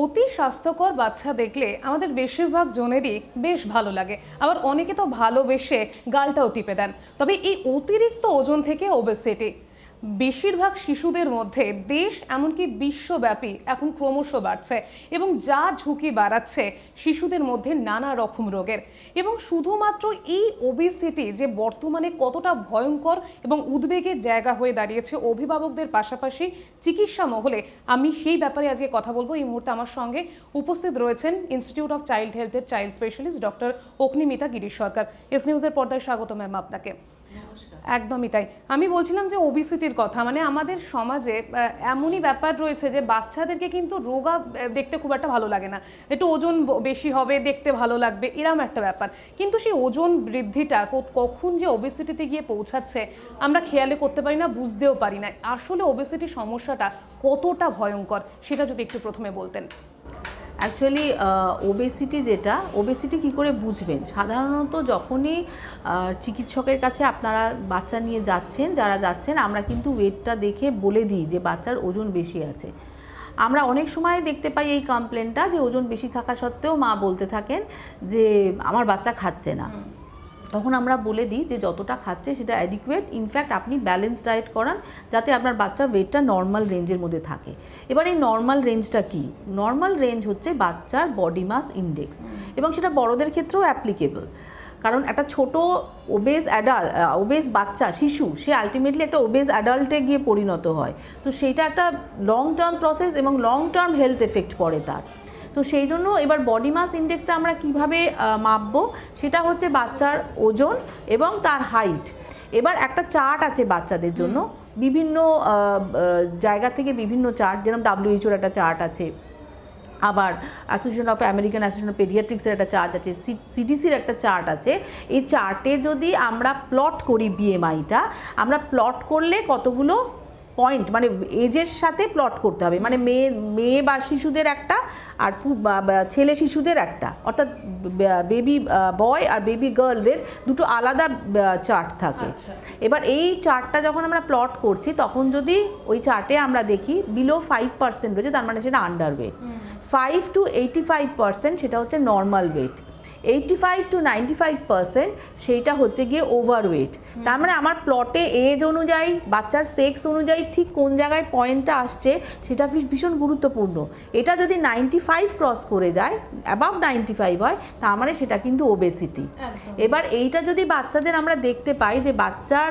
অতি স্বাস্থ্যকর বাচ্চা দেখলে আমাদের বেশিরভাগ জনেরই বেশ ভালো লাগে। আবার অনেকে তো ভালোবেসে গালটাও টিপে দেন। তবে এই অতিরিক্ত ওজন থেকে ওবেসিটি বেশিরভাগ শিশুদের মধ্যে দেশ এমনকি বিশ্বব্যাপী এখন ক্রমশ বাড়ছে এবং যা ঝুঁকি বাড়াচ্ছে শিশুদের মধ্যে নানা রকম রোগের। এবং শুধুমাত্র এই ওবেসিটি যে বর্তমানে কতটা ভয়ঙ্কর এবং উদ্বেগের জায়গা হয়ে দাঁড়িয়েছে অভিভাবকদের পাশাপাশি চিকিৎসা মহলে, আমি সেই ব্যাপারে আজকে কথা বলব। এই মুহূর্তে আমার সঙ্গে উপস্থিত রয়েছেন ইনস্টিটিউট অফ চাইল্ড হেলথের child specialist doctor Agnimita Girish Sarkar. S নিউজের পর্দায় স্বাগত ম্যাম আপনাকে। একদমই তাই। আমি বলছিলাম যে ওবিসিটির কথা মানে আমাদের সমাজে এমনই ব্যাপার রয়েছে যে বাচ্চাদেরকে কিন্তু রোগা দেখতে খুব একটা ভালো লাগে না। একটু ওজন বেশি হবে, দেখতে ভালো লাগবে, এরম একটা ব্যাপার। কিন্তু সেই ওজন বৃদ্ধিটা কখন যে ওবিসিটিতে গিয়ে পৌঁছাচ্ছে, আমরা খেয়ালে করতে পারি না, বুঝতেও পারি না। আসলে ওবেসিটির সমস্যাটা কতটা ভয়ঙ্কর, সেটা যদি একটু প্রথমে বলতেন। অ্যাকচুয়ালি ওবেসিটি যেটা ওবেসিটি কি করে বুঝবেন? সাধারণত যখনই চিকিৎসকের কাছে আপনারা বাচ্চা নিয়ে যাচ্ছেন, যারা যাচ্ছেন, আমরা কিন্তু ওয়েটটা দেখে বলে দিই যে বাচ্চার ওজন বেশি আছে। আমরা অনেক সময় দেখতে পাই এই কমপ্লেনটা যে ওজন বেশি থাকা সত্ত্বেও মা বলতে থাকেন যে, আমার বাচ্চা খাচ্ছে না। তখন আমরা বলে দিই যে যতটা খাচ্ছে সেটা অ্যাডিকুয়েট ইনফ্যাক্ট আপনি ব্যালেন্স ডায়েট করান যাতে আপনার বাচ্চার ওয়েটটা নর্মাল রেঞ্জের মধ্যে থাকে। এবার এই নর্মাল রেঞ্জটা কি? নর্মাল রেঞ্জ হচ্ছে বাচ্চার বডি মাস ইন্ডেক্স এবং সেটা বড়দের ক্ষেত্রেও অ্যাপ্লিকেবল কারণ একটা ছোট ওবেজ অ্যাডাল্ট ওবেজ বাচ্চা, শিশু, সে আলটিমেটলি একটা ওবেজ অ্যাডাল্টে গিয়ে পরিণত হয়। তো সেইটা একটা লং টার্ম প্রসেস এবং লং টার্ম হেলথ এফেক্ট পড়ে তার। তো সেই জন্য এবার বডি মাস ইন্ডেক্সটা আমরা কীভাবে মাপবো সেটা হচ্ছে বাচ্চার ওজন এবং তার হাইট এবার একটা চার্ট আছে বাচ্চাদের জন্য। বিভিন্ন জায়গা থেকে বিভিন্ন চার্ট যেরকম ডাব্লিউএইচওর একটা চার্ট আছে। আবার association of American association of পেডিয়াট্রিক্সের একটা চার্ট আছে। সিটিসির একটা চার্ট আছে। এই চার্টে যদি আমরা প্লট করি বিএমআইটা আমরা প্লট করলে কতগুলো পয়েন্ট মানে এজের সাথে প্লট করতে হবে। মানে মেয়ে মেয়ে বা শিশুদের একটা আর ছেলে শিশুদের একটা। অর্থাৎ বেবি বয় আর বেবি গার্লদের দুটো আলাদা চার্ট থাকে। এবার এই চার্টটা যখন আমরা প্লট করছি তখন যদি ওই চার্টে আমরা দেখি বিলো ফাইভ পার্সেন্ট রয়েছে তার মানে সেটা under weight five to eighty five percent সেটা হচ্ছে normal weight eighty five to ninety five percent সেইটা হচ্ছে গিয়ে ওভারওয়েট তার মানে আমার প্লটে এজ অনুযায়ী বাচ্চার সেক্স অনুযায়ী ঠিক কোন জায়গায় পয়েন্টটা আসছে সেটা ভীষ- ভীষণ গুরুত্বপূর্ণ। এটা যদি নাইনটি ফাইভ ক্রস করে যায় অ্যাবাভ নাইনটি ফাইভ হয় তার মানে সেটা কিন্তু ওবেসিটি এবার এইটা যদি বাচ্চাদের আমরা দেখতে পাই যে বাচ্চার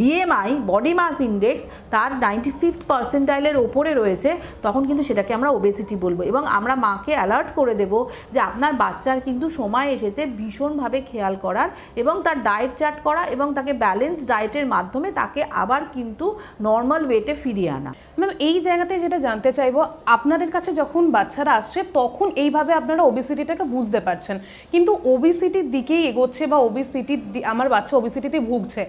বিএমআই বডি মাস ইন্ডেক্স তার নাইনটি ফিফথ পার্সেন্টাইলের ওপরে রয়েছে, তখন কিন্তু সেটাকে আমরা ওবেসিটি বলব। এবং আমরা মাকে অ্যালার্ট করে দেব যে আপনার বাচ্চার কিন্তু সময় এসেছে ভীষণভাবে খেয়াল করার এবং তার ডায়েট চার্ট করা এবং তাকে ব্যালেন্স ডায়েটের মাধ্যমে তাকে আবার কিন্তু নর্মাল ওয়েটে ফিরিয়ে আনা। ম্যাম এই জায়গাতে যেটা জানতে চাইব, আপনাদের কাছে যখন বাচ্চারা আসছে, তখন এইভাবে আপনারা ওবিসিটিটাকে বুঝতে পারছেন। কিন্তু ওবিসিটির দিকেই এগোচ্ছে বা ওবিসিটির আমার বাচ্চা ওবিসিটিতে ভুগছে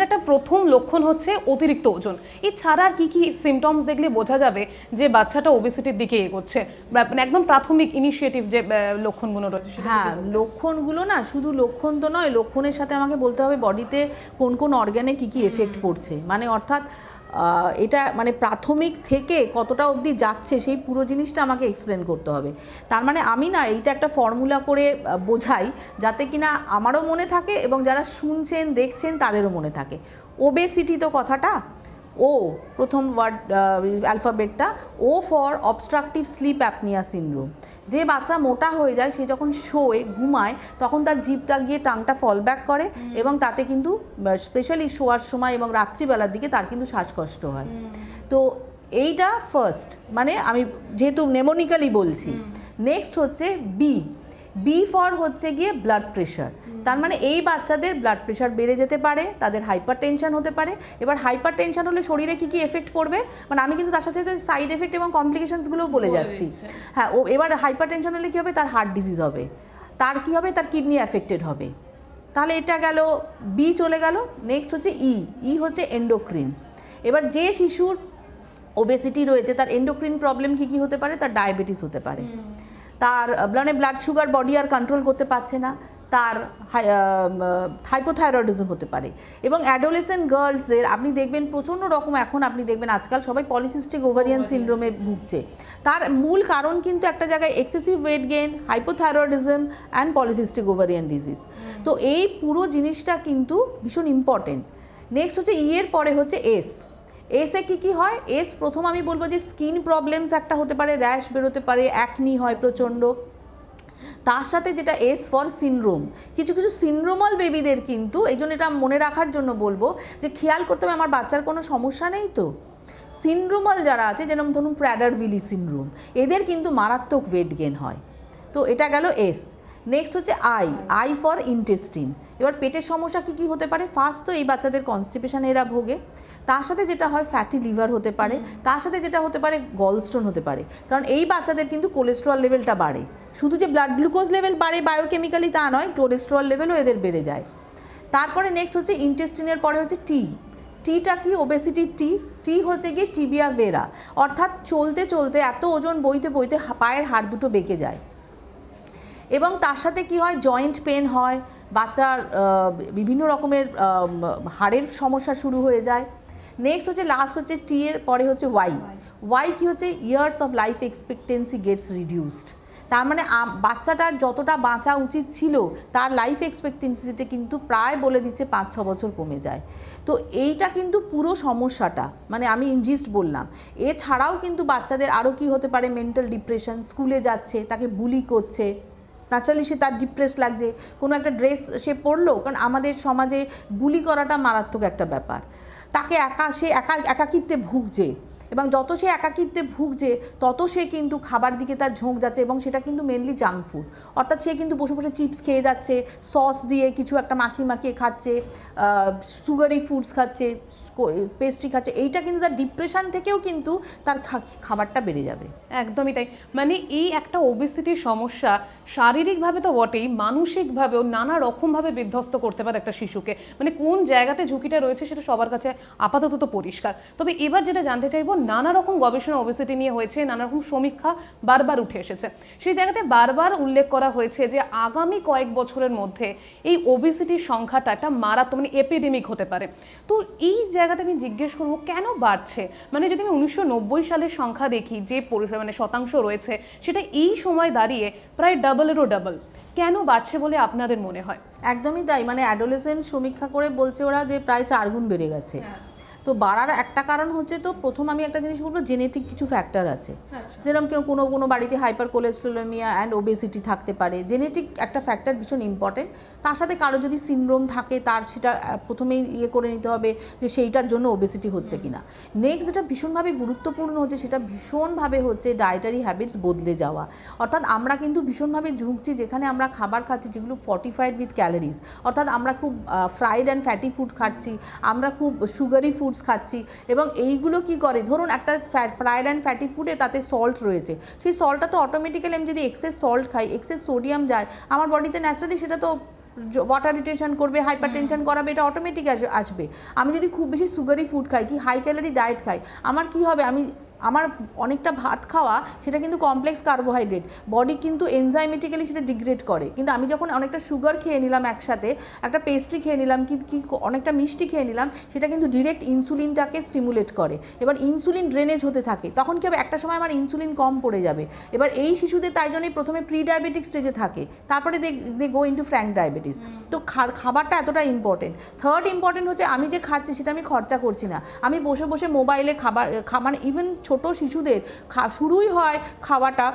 এটার একটা প্রথম লক্ষণ হচ্ছে অতিরিক্ত ওজন। এছাড়া আর কি কি সিমটমস দেখলে বোঝা যাবে যে বাচ্চাটা ওবিসিটির দিকে এগোচ্ছে। মানে একদম প্রাথমিক ইনিশিয়েটিভ যে লক্ষণগুলো রয়েছে হ্যাঁ লক্ষণগুলো না শুধু লক্ষণ তো নয় লক্ষণের সাথে আমাকে বলতে হবে বডিতে কোন কোন অর্গ্যানে কী কী এফেক্ট পড়ছে। মানে অর্থাৎ এটা মানে প্রাথমিক থেকে কতটা অবধি যাচ্ছে সেই পুরো জিনিসটা আমাকে এক্সপ্লেন করতে হবে। তার মানে আমি না এইটা একটা ফর্মুলা করে বোঝাই যাতে কিনা আমারও মনে থাকে এবং যারা শুনছেন, দেখছেন তাদেরও মনে থাকে। ওবেসিটি তো কথাটা ও প্রথম word অ্যালফাবেটটা O for obstructive sleep apnoea syndrome যে বাচ্চা মোটা হয়ে যায় সে যখন শোয় ঘুমায় তখন তার জিভটা গিয়ে টাংটা ফল ব্যাক করে এবং তাতে কিন্তু স্পেশালি শোয়ার সময় এবং রাত্রিবেলার দিকে তার কিন্তু শ্বাসকষ্ট হয়। তো এইটা ফার্স্ট মানে আমি যেহেতু নেমোনিক্যালি বলছি। নেক্সট হচ্ছে বি বি ফর হচ্ছে গিয়ে ব্লাড প্রেশার তার মানে এই বাচ্চাদের ব্লাড প্রেশার বেড়ে যেতে পারে তাদের হাইপার টেনশন হতে পারে। এবার হাইপার টেনশন হলে শরীরে কী কী এফেক্ট পড়বে? মানে আমি কিন্তু তার সাথে সাথে সাইড এফেক্ট এবং কমপ্লিকেশনসগুলোও বলে যাচ্ছি। হ্যাঁ ও এবার হাইপার টেনশন হলে কী হবে? তার হার্ট ডিজিজ হবে। তার কি হবে? তার কিডনি অ্যাফেক্টেড হবে। তাহলে এটা গেল বি চলে গেল নেক্সট হচ্ছে ই ই হচ্ছে এন্ডোক্রিন এবার যে শিশুর ওবেসিটি রয়েছে তার এন্ডোক্রিন প্রবলেম কী কী হতে পারে? তার ডায়াবেটিস হতে পারে। তার মানে ব্লাড সুগার বডি আর কন্ট্রোল করতে পারছে না। তার হাইপোথাইরয়েডিজম হতে পারে। এবং অ্যাডোলেসেন্ট গার্লসদের আপনি দেখবেন প্রচণ্ড রকম এখন আপনি দেখবেন আজকাল সবাই পলিসিস্টিক ওভারিয়ান সিন্ড্রোমে ভুগছে। তার মূল কারণ কিন্তু একটা জায়গায় excessive weight gain hypothyroidism and polycystic ovarian disease তো এই পুরো জিনিসটা কিন্তু ভীষণ ইম্পর্টেন্ট নেক্সট হচ্ছে ইয়ের পরে হচ্ছে এস এসে কি কি হয়? এস প্রথম আমি বলব যে স্কিন প্রবলেমস একটা হতে পারে র্যাশ বেরোতে পারে অ্যাকনি হয় প্রচণ্ড। তার সাথে যেটা এস ফর সিনড্রোম কিছু কিছু সিনড্রোমাল বেবিদের কিন্তু, এই জন্য এটা মনে রাখার জন্য বলব যে খেয়াল করতে হবে, আমার বাচ্চার কোনো সমস্যা নেই তো? সিনড্রোমাল যারা আছে, যেরকম ধরুন প্র্যাডার ভিলি সিনড্রোম এদের কিন্তু মারাত্মক ওয়েট গেন হয়। তো এটা গেল এস নেক্সট হচ্ছে আই আই ফর ইন্টেস্টিন এবার পেটের সমস্যা কী কী হতে পারে? ফার্স্ট তো এই বাচ্চাদের কনস্টিপেশন এরা ভোগে। তার সাথে যেটা হয় ফ্যাটি লিভার হতে পারে তার সাথে যেটা হতে পারে গলস্টোন হতে পারে। কারণ এই বাচ্চাদের কিন্তু কোলেস্ট্রল লেভেলটা বাড়ে। শুধু যে ব্লাড গ্লুকোজ লেভেল বাড়ে বায়োকেমিক্যালি তা নয় কোলেস্ট্রল লেভেলও এদের বেড়ে যায়। তারপরে নেক্সট হচ্ছে ইন্টেস্টিনের পরে হচ্ছে টি টিটা কি? ওবেসিটি টি টি হচ্ছে গিয়ে টিবিয়া ভেরা অর্থাৎ চলতে চলতে এত ওজন বইতে বইতে পায়ের হাড় দুটো বেঁকে যায়। এবং তার সাথে কি হয়? জয়েন্ট পেন হয়। বাচ্চার বিভিন্ন রকমের হাড়ের সমস্যা শুরু হয়ে যায়। নেক্সট হচ্ছে লাস্ট হচ্ছে টি এর পরে হচ্ছে ওয়াই ওয়াই কি হচ্ছে? Years of life expectancy gets reduced তার মানে বাচ্চাটার যতটা বাঁচা উচিত ছিল, তার লাইফ এক্সপেক্টেন্সিটা কিন্তু প্রায় বলে দিচ্ছে পাঁচ, ছ বছর কমে যায়। তো এইটা কিন্তু পুরো সমস্যাটা মানে আমি ইনজিস্ট বললাম। এছাড়াও কিন্তু বাচ্চাদের আরও কি হতে পারে? মেন্টাল ডিপ্রেশন স্কুলে যাচ্ছে, তাকে বুলি করছে। ন্যাচারালি সে তার ডিপ্রেস লাগছে। কোনো একটা ড্রেস সে পরলো, কারণ আমাদের সমাজে বুলি করাটা মারাত্মক একটা ব্যাপার। তাকে একা সে একা, একাকিত্বে ভুগছে। এবং যত সে একাকিত্বে ভুগছে, তত সে কিন্তু খাবার দিকে তার ঝোঁক যাচ্ছে এবং সেটা কিন্তু মেনলি জাঙ্ক ফুড অর্থাৎ সে কিন্তু বসে বসে চিপস খেয়ে যাচ্ছে সস দিয়ে কিছু একটা মাখি মাখিয়ে খাচ্ছে সুগারি ফুডস খাচ্ছে পেস্ট্রি খাচ্ছে, এইটা কিন্তু তার ডিপ্রেশন থেকেও কিন্তু তার খাবারটা বেড়ে যাবে। একদমই তাই। মানে এই একটা ওবেসিটির সমস্যা শারীরিকভাবে তো বটেই, মানসিকভাবেও নানা রকমভাবে বিধ্বস্ত করতে পারে একটা শিশুকে। মানে কোন জায়গাতে ঝুঁকিটা রয়েছে সেটা সবার কাছে আপাতত তো পরিষ্কার। তবে এবার যেটা জানতে চাইব, নানা রকম গবেষণা ওবেসিটি নিয়ে হয়েছে, নানা রকম সমীক্ষা বারবার উঠে এসেছে। সেই জায়গাতে বারবার উল্লেখ করা হয়েছে যে আগামী কয়েক বছরের মধ্যে এই ওবেসিটির সংখ্যাটা একটা মারাত্মক মানে এপিডেমিক হতে পারে। তো এই জায়গাতে আমি জিজ্ঞেস করব কেন বাড়ছে? মানে যদি আমি উনিশশো নব্বই সালের সংখ্যা দেখি যে পরিসর মানে শতাংশ রয়েছে সেটা এই সময় দাঁড়িয়ে প্রায় ডাবলেরও ডাবল কেন বাড়ছে বলে আপনাদের মনে হয়? একদমই তাই। মানে অ্যাডোলেসেন্ট সমীক্ষা করে বলছে ওরা যে প্রায় চার গুণ বেড়ে গেছে। তো বাড়ার একটা কারণ হচ্ছে তো প্রথম আমি একটা জিনিস বলব জেনেটিক কিছু ফ্যাক্টর আছে। যেরকম কেউ কোনো কোনো বাড়িতে হাইপার কোলেস্ট্রোলেমিয়া অ্যান্ড ওবেসিটি থাকতে পারে জেনেটিক একটা ফ্যাক্টর ভীষণ ইম্পর্টেন্ট তার সাথে কারও যদি সিনড্রোম থাকে তার সেটা প্রথমেই ইয়ে করে নিতে হবে যে সেইটার জন্য ওবেসিটি হচ্ছে কিনা। নেক্সট যেটা ভীষণভাবে গুরুত্বপূর্ণ হচ্ছে সেটা ভীষণভাবে হচ্ছে ডায়েটারি হ্যাবিটস বদলে যাওয়া। অর্থাৎ আমরা কিন্তু ভীষণভাবে ঝুঁকছি যেখানে আমরা খাবার খাচ্ছি যেগুলো ফর্টিফাইড উইথ ক্যালোরিজ অর্থাৎ আমরা খুব ফ্রাইড অ্যান্ড ফ্যাটি ফুড খাচ্ছি আমরা খুব সুগারি ফুডস খাচ্ছি। এবং এইগুলো কি করে? ধরুন একটা ফ্রায়েড অ্যান্ড ফ্যাটি ফুডে তাতে সল্ট রয়েছে। সেই সল্টটা তো অটোমেটিক্যালি আমি যদি এক্সেস সল্ট খাই এক্সেস সোডিয়াম যায় আমার বডিতে ন্যাচারালি সেটা তো ওয়াটার রিটেনশন করবে হাইপার টেনশন করাবে এটা অটোমেটিক আসবে। আমি যদি খুব বেশি সুগারি ফুড খাই কি হাই ক্যালারি ডায়েট খাই আমার কি হবে? আমি আমার অনেকটা ভাত খাওয়া, সেটা কিন্তু কমপ্লেক্স কার্বোহাইড্রেট বডি কিন্তু এনজাইমেটিক্যালি সেটা ডিগ্রেড করে। কিন্তু আমি যখন অনেকটা সুগার খেয়ে নিলাম একসাথে, একটা পেস্ট্রি খেয়ে নিলাম, কি কি, অনেকটা মিষ্টি খেয়ে নিলাম, সেটা কিন্তু ডিরেক্ট ইনসুলিনটাকে স্টিমুলেট করে। এবার ইনসুলিন ড্রেনেজ হতে থাকে, তখন কি হবে? একটা সময় আমার ইনসুলিন কম পড়ে যাবে। এবার এই শিশুদের তাই জন্যই প্রথমে প্রি ডায়াবেটিক স্টেজে থাকে, তারপরে they they go into frank diabetes তো খাবারটা এতটা ইম্পর্টেন্ট থার্ড ইম্পর্টেন্ট হচ্ছে, আমি যে খাচ্ছি, সেটা আমি খরচা করছি না। আমি বসে বসে মোবাইলে খাবার মানে ইভেন ছোট শিশুদের খা, শুরুই হয় খাওয়াটা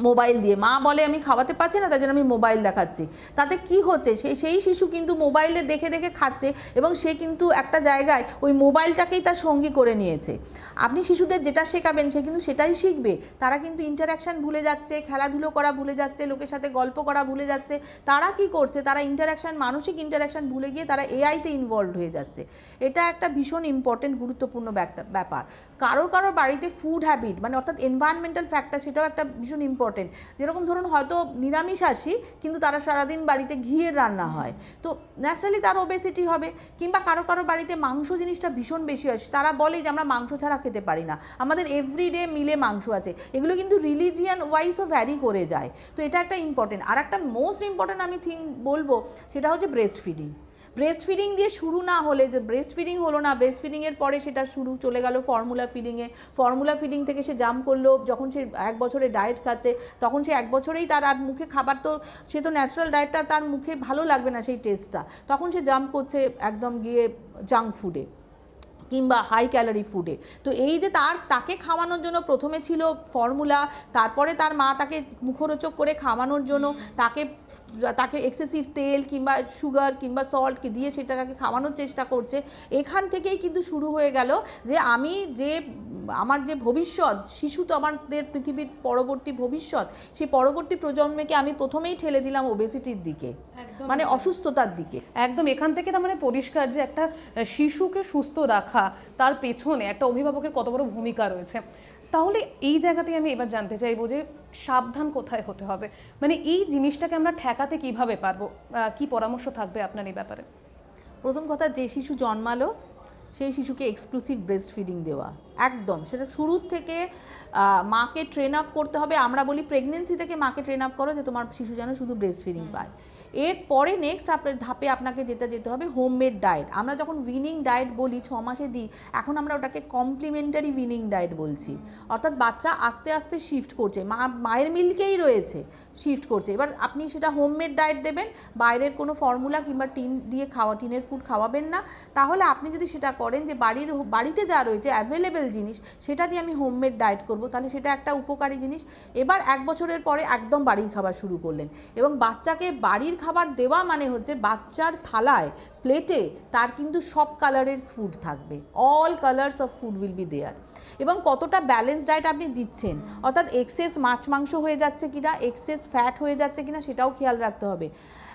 মোবাইল দিয়ে। মা বলে, আমি খাওয়াতে পারছি না, তাই জন্য আমি মোবাইল দেখাচ্ছি। তাতে কি হচ্ছে? সেই সেই শিশু কিন্তু মোবাইলে দেখে দেখে খাচ্ছে এবং সে কিন্তু একটা জায়গায় ওই মোবাইলটাকেই তার সঙ্গী করে নিয়েছে। আপনি শিশুদের যেটা শেখাবেন, সে কিন্তু সেটাই শিখবে। তারা কিন্তু ইন্টারাকশান ভুলে যাচ্ছে, খেলাধুলো করা ভুলে যাচ্ছে, লোকের সাথে গল্প করা ভুলে যাচ্ছে। তারা কি করছে? তারা ইন্টারাকশান মানসিক ইন্টারাকশান ভুলে গিয়ে তারা এআইতে ইনভলভ হয়ে যাচ্ছে। এটা একটা ভীষণ ইম্পর্টেন্ট গুরুত্বপূর্ণ ব্যাপার- ব্যাপার। কারোর কারোর বাড়িতে ফুড হ্যাবিট মানে অর্থাৎ এনভায়রনমেন্টাল ফ্যাক্টর সেটাও একটা ভীষণ ইম্পর্টেন্ট যেরকম ধরুন হয়তো নিরামিষ আসি কিন্তু তারা সারাদিন বাড়িতে ঘিয়ের রান্না হয়। তো ন্যাচারালি তার ওবেসিটি হবে, কিংবা কারও কারও বাড়িতে মাংস জিনিসটা ভীষণ বেশি আসে তারা বলে যে আমরা মাংস ছাড়া খেতে পারি না। আমাদের এভরিডে মিলে মাংস আছে। এগুলো কিন্তু রিলিজিয়ান ওয়াইজও ভ্যারি করে যায়। তো এটা একটা ইম্পর্টেন্ট আর একটা মোস্ট ইম্পর্টেন্ট আমি থিং বলব, সেটা হচ্ছে ব্রেস্ট ফিডিং ব্রেস্ট ফিডিং দিয়ে শুরু না হলে যে ব্রেস্ট ফিডিং হলো না ব্রেস্ট ফিডিংয়ের পরে সেটা শুরু, চলে গেল ফর্মুলা ফিডিংয়ে ফর্মুলা ফিডিং থেকে সে জাম্প করল, যখন সে এক বছরে ডায়েট খাচ্ছে, তখন সে এক বছরেই তার আর মুখে খাবার তো, সে তো ন্যাচারাল ডায়েটটা তার মুখে ভালো লাগবে না সেই টেস্টটা তখন সে জাম্প করছে একদম গিয়ে জাঙ্ক ফুডে কিংবা হাই ক্যালোরি ফুডে তো এই যে তার তাকে খাওয়ানোর জন্য প্রথমে ছিল ফর্মুলা তারপরে তার মা তাকে মুখরোচক করে খাওয়ানোর জন্য তাকে তাকে এক্সেসিভ তেল কিংবা সুগার কিংবা সল্ট দিয়ে সেটাকে খাওয়ানোর চেষ্টা করছে। এখান থেকেই কিন্তু শুরু হয়ে গেল যে আমি যে আমার যে ভবিষ্যৎ শিশু তো আমাদের পৃথিবীর পরবর্তী ভবিষ্যৎ সেই পরবর্তী প্রজন্মকে আমি প্রথমেই ঠেলে দিলাম ওবেসিটির দিকে মানে অসুস্থতার দিকে। একদম এখান থেকে তার মানে পরিষ্কার যে একটা শিশুকে সুস্থ রাখা তার পেছনে একটা অভিভাবকের কত বড় ভূমিকা রয়েছে। তাহলে এই জায়গাতেই আমি এবার জানতে চাইব যে সাবধান কোথায় হতে হবে। মানে এই জিনিসটাকে আমরা ঠেকাতে কীভাবে পারব? কি পরামর্শ থাকবে আপনার এই ব্যাপারে? প্রথম কথা যে শিশু জন্মালো সেই শিশুকে এক্সক্লুসিভ ব্রেস্ট ফিডিং দেওয়া। একদম সেটা শুরুর থেকে মাকে ট্রেন আপ করতে হবে। আমরা বলি প্রেগনেন্সি থেকে মাকে ট্রেন আপ করো যে তোমার শিশু যেন শুধু ব্রেস্ট ফিডিং পায়। এরপরে নেক্সট আপনার ধাপে আপনাকে যেতে যেতে হবে হোমমেড ডায়েট আমরা যখন উইনিং ডায়েট বলি, ছ মাসে দিই, এখন আমরা ওটাকে কমপ্লিমেন্টারি উইনিং ডায়েট বলছি। অর্থাৎ বাচ্চা আস্তে আস্তে শিফট করছে, মা, মায়ের মিল্কেই রয়েছে শিফট করছে। এবার আপনি সেটা হোমমেড ডায়েট দেবেন, বাইরের কোনো ফর্মুলা কিংবা টিন দিয়ে খাওয়া, টিনের ফুড খাওয়াবেন না। তাহলে আপনি যদি সেটা করেন যে বাড়ির, বাড়িতে যা রয়েছে অ্যাভেলেবেল জিনিস, সেটা দিয়ে আমি হোমমেড ডায়েট করব, তাহলে সেটা একটা উপকারী জিনিস। এবার এক বছরের পরে একদম বাড়ির খাবার শুরু করলেন। এবং বাচ্চাকে বাড়ির খাবার দেওয়া মানে হচ্ছে বাচ্চার থালায় প্লেটে তার কিন্তু সব কালারের ফুড থাকবে। All colours of food will be there এবং কতটা ব্যালেন্স ডায়েট আপনি দিচ্ছেন, অর্থাৎ এক্সেস মাছ মাংস হয়ে যাচ্ছে কিনা এক্সেস ফ্যাট হয়ে যাচ্ছে কিনা সেটাও খেয়াল রাখতে হবে।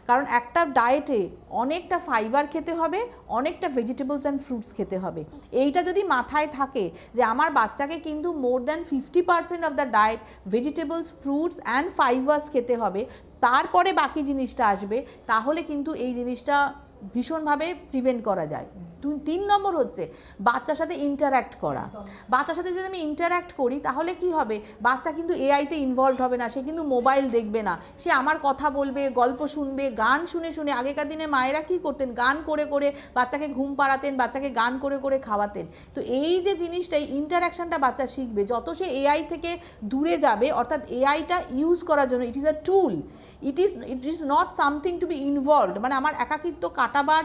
কারণ একটা ডায়েটে অনেকটা ফাইবার খেতে হবে, অনেকটা ভেজিটেবলস অ্যান্ড ফ্রুটস খেতে হবে। এইটা যদি মাথায় থাকে যে আমার বাচ্চাকে কিন্তু more than fifty percent of the diet vegetables fruits and fibres খেতে হবে তারপরে বাকি জিনিসটা আসবে তাহলে কিন্তু এই জিনিসটা ভীষণভাবে প্রিভেন্ট করা যায়। তিন নম্বর হচ্ছে বাচ্চার সাথে ইন্টারাক্ট করা। বাচ্চার সাথে যদি আমি ইন্টারাক্ট করি, তাহলে কি হবে? বাচ্চা কিন্তু এআইতে ইনভলভ হবে না, সে কিন্তু মোবাইল দেখবে না। সে আমার কথা বলবে, গল্প শুনবে, গান শুনে শুনে আগেকার দিনে মায়েরা কি করতেন? গান করে করে বাচ্চাকে ঘুম পাড়াতেন, বাচ্চাকে গান করে করে খাওয়াতেন। তো এই যে জিনিসটা, এই ইন্টারাকশনটা বাচ্চা শিখবে, যত সে এআই থেকে দূরে যাবে, অর্থাৎ এআইটা ইউজ করার জন্য it is a tool it is it is not something to be involved মানে আমার একাকিত্ব কাটাবার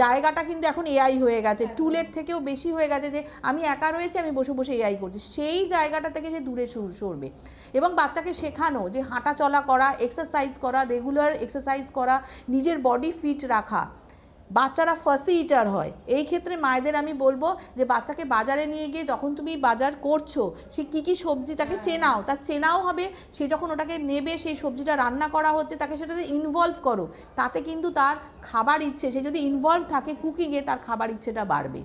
জায়গাটা কিন্তু এখন এআই হয়ে গেছে, টুলের থেকেও বেশি হয়ে গেছে যে আমি একা রয়েছে, আমি বসে বসে এআই করছি। সেই জায়গাটা থেকে সে দূরে সর- সরবে। এবং বাচ্চাকে শেখানো যে হাঁটা চলা করা এক্সারসাইজ করা রেগুলার এক্সারসাইজ করা, নিজের বডি ফিট রাখা বাচ্চারা ফার্সি ইটার হয়। এই ক্ষেত্রে মায়েদের আমি বলব যে বাচ্চাকে বাজারে নিয়ে গিয়ে যখন তুমি বাজার করছ সে কী কী সবজি তাকে চেনাও। তার চেনাও হবে সে যখন ওটাকে নেবে সেই সবজিটা রান্না করা হচ্ছে তাকে সেটাতে ইনভলভ করো। তাতে কিন্তু তার খাবার ইচ্ছে সে যদি ইনভলভ থাকে কুকিংয়ে তার খাবার ইচ্ছেটা বাড়বে।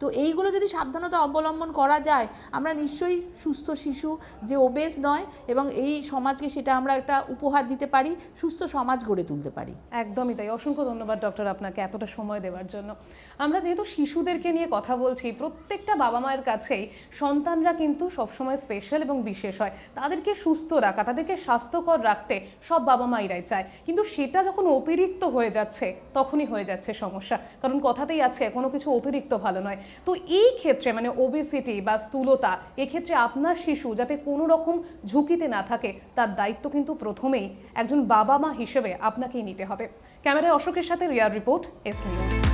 তো এইগুলো যদি সাবধানতা অবলম্বন করা যায়, আমরা নিশ্চয়ই সুস্থ শিশু যে ওবেস নয় এবং এই সমাজকে সেটা আমরা একটা উপহার দিতে পারি, সুস্থ সমাজ গড়ে তুলতে পারি। একদমই তাই। অসংখ্য ধন্যবাদ ডক্টর আপনাকে এতটা সময় দেওয়ার জন্য। আমরা যেহেতু শিশুদেরকে নিয়ে কথা বলছি, প্রত্যেকটা বাবা মায়ের কাছেই সন্তানরা কিন্তু সবসময় স্পেশাল এবং বিশেষ হয়। তাদেরকে সুস্থ রাখা, তাদেরকে স্বাস্থ্যকর রাখতে সব বাবা মায়েরাই চায়। কিন্তু সেটা যখন অতিরিক্ত হয়ে যাচ্ছে, তখনই হয়ে যাচ্ছে সমস্যা। কারণ কথাতেই আছে, কোনো কিছু অতিরিক্ত ভালো নয়। তো এই ক্ষেত্রে মানে ওবেসিটি বা স্থূলতা, এক্ষেত্রে আপনার শিশু যাতে কোনো রকম ঝুঁকিতে না থাকে, তার দায়িত্ব কিন্তু প্রথমেই একজন বাবা মা হিসেবে আপনাকেই নিতে হবে। ক্যামেরায় অশোকের সাথে রিয়ার রিপোর্ট এস নিউজ